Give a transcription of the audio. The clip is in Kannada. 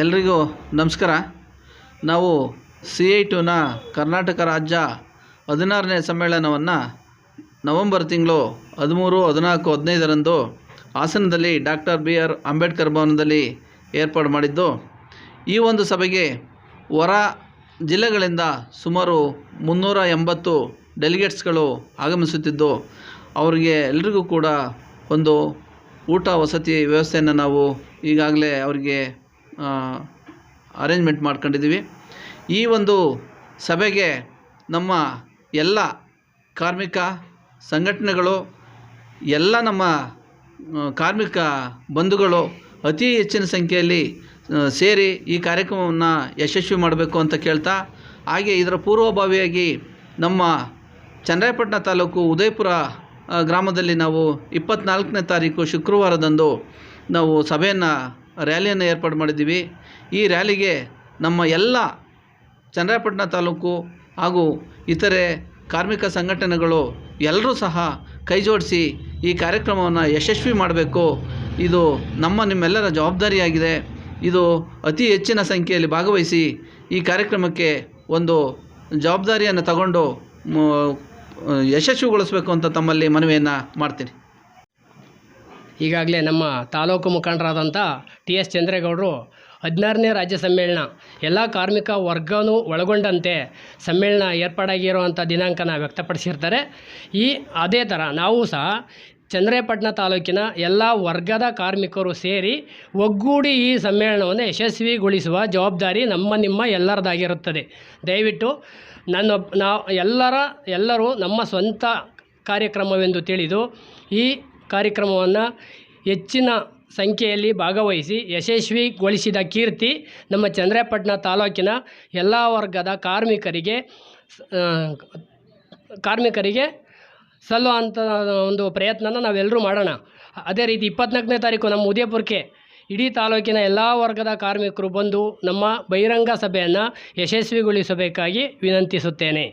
ಎಲ್ರಿಗೂ ನಮಸ್ಕಾರ. ನಾವು ಸಿ ಐ ಟುನ ಕರ್ನಾಟಕ ರಾಜ್ಯ ಹದಿನಾರನೇ ಸಮ್ಮೇಳನವನ್ನು ನವಂಬರ್ ತಿಂಗಳು ಹದಿಮೂರು, ಹದಿನಾಲ್ಕು, ಹದಿನೈದರಂದು ಹಾಸನದಲ್ಲಿ ಡಾಕ್ಟರ್ ಬಿ ಆರ್ ಅಂಬೇಡ್ಕರ್ ಭವನದಲ್ಲಿ ಏರ್ಪಾಡು ಮಾಡಿದ್ದು. ಈ ಒಂದು ಸಭೆಗೆ ಹೊರ ಜಿಲ್ಲೆಗಳಿಂದ ಸುಮಾರು ಮುನ್ನೂರ ಎಂಬತ್ತು ಡೆಲಿಗೇಟ್ಸ್ಗಳು ಆಗಮಿಸುತ್ತಿದ್ದು, ಅವರಿಗೆ ಎಲ್ರಿಗೂ ಕೂಡ ಒಂದು ಊಟ ವಸತಿ ವ್ಯವಸ್ಥೆಯನ್ನು ನಾವು ಈಗಾಗಲೇ ಅವರಿಗೆ ಅರೇಂಜ್ಮೆಂಟ್ ಮಾಡ್ಕೊಂಡಿದ್ದೀವಿ. ಈ ಒಂದು ಸಭೆಗೆ ನಮ್ಮ ಎಲ್ಲ ಕಾರ್ಮಿಕ ಸಂಘಟನೆಗಳು, ಎಲ್ಲ ನಮ್ಮ ಕಾರ್ಮಿಕ ಬಂಧುಗಳು ಅತಿ ಹೆಚ್ಚಿನ ಸಂಖ್ಯೆಯಲ್ಲಿ ಸೇರಿ ಈ ಕಾರ್ಯಕ್ರಮವನ್ನು ಯಶಸ್ವಿ ಮಾಡಬೇಕು ಅಂತ ಕೇಳ್ತಾ, ಹಾಗೆ ಇದರ ಪೂರ್ವಭಾವಿಯಾಗಿ ನಮ್ಮ ಚನ್ನರಾಯಪಟ್ಟಣ ತಾಲೂಕು ಉದಯಪುರ ಗ್ರಾಮದಲ್ಲಿ ನಾವು ಇಪ್ಪತ್ತ್ನಾಲ್ಕನೇ ತಾರೀಕು ಶುಕ್ರವಾರದಂದು ನಾವು ಸಭೆಯನ್ನು ರ್ಯಾಲಿಯನ್ನು ಏರ್ಪಾಡು ಮಾಡಿದ್ದೀವಿ. ಈ ರ್ಯಾಲಿಗೆ ನಮ್ಮ ಎಲ್ಲ ಚನ್ನರಾಯಪಟ್ಟಣ ತಾಲೂಕು ಹಾಗೂ ಇತರೆ ಕಾರ್ಮಿಕ ಸಂಘಟನೆಗಳು ಎಲ್ಲರೂ ಸಹ ಕೈ ಜೋಡಿಸಿ ಈ ಕಾರ್ಯಕ್ರಮವನ್ನು ಯಶಸ್ವಿ ಮಾಡಬೇಕು. ಇದು ನಮ್ಮ ನಿಮ್ಮೆಲ್ಲರ ಜವಾಬ್ದಾರಿಯಾಗಿದೆ. ಇದು ಅತಿ ಹೆಚ್ಚಿನ ಸಂಖ್ಯೆಯಲ್ಲಿ ಭಾಗವಹಿಸಿ ಈ ಕಾರ್ಯಕ್ರಮಕ್ಕೆ ಒಂದು ಜವಾಬ್ದಾರಿಯನ್ನು ತಗೊಂಡು ಯಶಸ್ವಿಗೊಳಿಸಬೇಕು ಅಂತ ತಮ್ಮಲ್ಲಿ ಮನವಿಯನ್ನು ಮಾಡ್ತೀನಿ. ಈಗಾಗಲೇ ನಮ್ಮ ತಾಲೂಕು ಮುಖಂಡರಾದಂಥ ಟಿ ಎಸ್ ಚಂದ್ರೇಗೌಡರು ಹದಿನಾರನೇ ರಾಜ್ಯ ಸಮ್ಮೇಳನ, ಎಲ್ಲ ಕಾರ್ಮಿಕ ವರ್ಗನೂ ಒಳಗೊಂಡಂತೆ ಸಮ್ಮೇಳನ ಏರ್ಪಾಡಾಗಿರುವಂಥ ದಿನಾಂಕನ ವ್ಯಕ್ತಪಡಿಸಿರ್ತಾರೆ. ಈ ಅದೇ ಥರ ನಾವು ಸಹ ಚಂದ್ರೇಪಟ್ಟಣ ತಾಲೂಕಿನ ಎಲ್ಲ ವರ್ಗದ ಕಾರ್ಮಿಕರು ಸೇರಿ ಒಗ್ಗೂಡಿ ಈ ಸಮ್ಮೇಳನವನ್ನು ಯಶಸ್ವಿಗೊಳಿಸುವ ಜವಾಬ್ದಾರಿ ನಮ್ಮ ನಿಮ್ಮ ಎಲ್ಲರದಾಗಿರುತ್ತದೆ. ದಯವಿಟ್ಟು ನನ್ನ ನಾವು ಎಲ್ಲರ, ಎಲ್ಲರೂ ನಮ್ಮ ಸ್ವಂತ ಕಾರ್ಯಕ್ರಮವೆಂದು ತಿಳಿದು ಈ ಕಾರ್ಯಕ್ರಮವನ್ನು ಹೆಚ್ಚಿನ ಸಂಖ್ಯೆಯಲ್ಲಿ ಭಾಗವಹಿಸಿ ಯಶಸ್ವಿಗೊಳಿಸಿದ ಕೀರ್ತಿ ನಮ್ಮ ಚಂದ್ರಾಯಪಟ್ಟಣ ತಾಲೂಕಿನ ಎಲ್ಲ ವರ್ಗದ ಕಾರ್ಮಿಕರಿಗೆ ಕಾರ್ಮಿಕರಿಗೆ ಸಲ್ಲುವಂಥ ಒಂದು ಪ್ರಯತ್ನನ ನಾವೆಲ್ಲರೂ ಮಾಡೋಣ. ಅದೇ ರೀತಿ ಇಪ್ಪತ್ನಾಲ್ಕನೇ ತಾರೀಕು ನಮ್ಮ ಉದಯಪುರಕ್ಕೆ ಇಡೀ ತಾಲೂಕಿನ ಎಲ್ಲ ವರ್ಗದ ಕಾರ್ಮಿಕರು ಬಂದು ನಮ್ಮ ಬಹಿರಂಗ ಸಭೆಯನ್ನು ಯಶಸ್ವಿಗೊಳಿಸಬೇಕಾಗಿ ವಿನಂತಿಸುತ್ತೇನೆ.